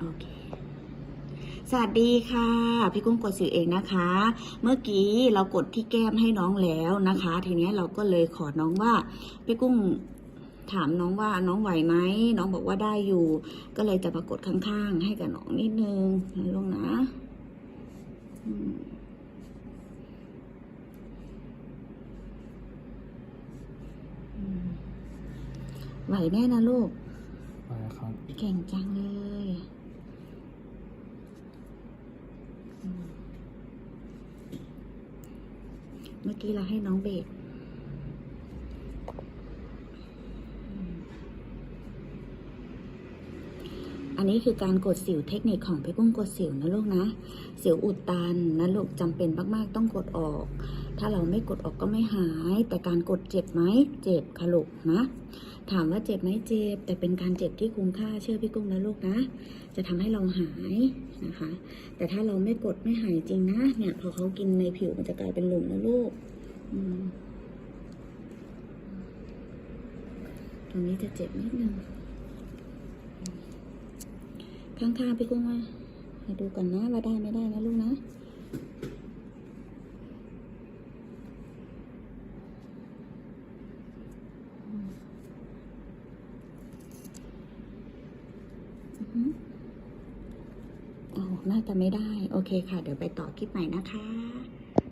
โอเค สวัสดีค่ะ พี่กุ้งกดสิวเองนะคะ เมื่อกี้เรากดที่แก้มให้น้องแล้วนะคะ ทีนี้เราก็เลยขอน้องว่า พี่กุ้งถามน้องว่าน้องไหวไหมน้องบอกว่าได้อยู่ ก็เลยจะมากดข้างๆ ให้กับน้องนิดนึงนะลูกนะอืมอืมไหวแน่นะลูกไปครับเก่งจังเลยอืม เมื่อกี้เราให้น้องเบรก อันนี้คือการกดสิวเทคนิคของพี่กุ้งกดสิวนะลูกนะ สิวอุดตันนะลูกจำเป็นมากๆต้องกดออก ถ้าเราไม่กดออกก็ไม่หาย แต่การกดเจ็บไหมเจ็บค่ะลูกนะ ถามว่าเจ็บไหมเจ็บ แต่เป็นการเจ็บที่คุ้มค่าเชื่อพี่กุ้งนะลูกนะ จะทำให้เราหายนะคะ แต่ถ้าเราไม่กดไม่หายจริงนะ เนี่ยพอเขากินในผิวมันจะกลายเป็นหลุมนะลูกตรงนี้จะเจ็บนิดนึง ข้างๆพี่กุ้งมามาดูกันนะว่าได้ไม่ได้นะลูกนะอ๋อน่าจะไม่ได้ โอเคค่ะ เดี๋ยวไปต่อคลิปใหม่นะคะ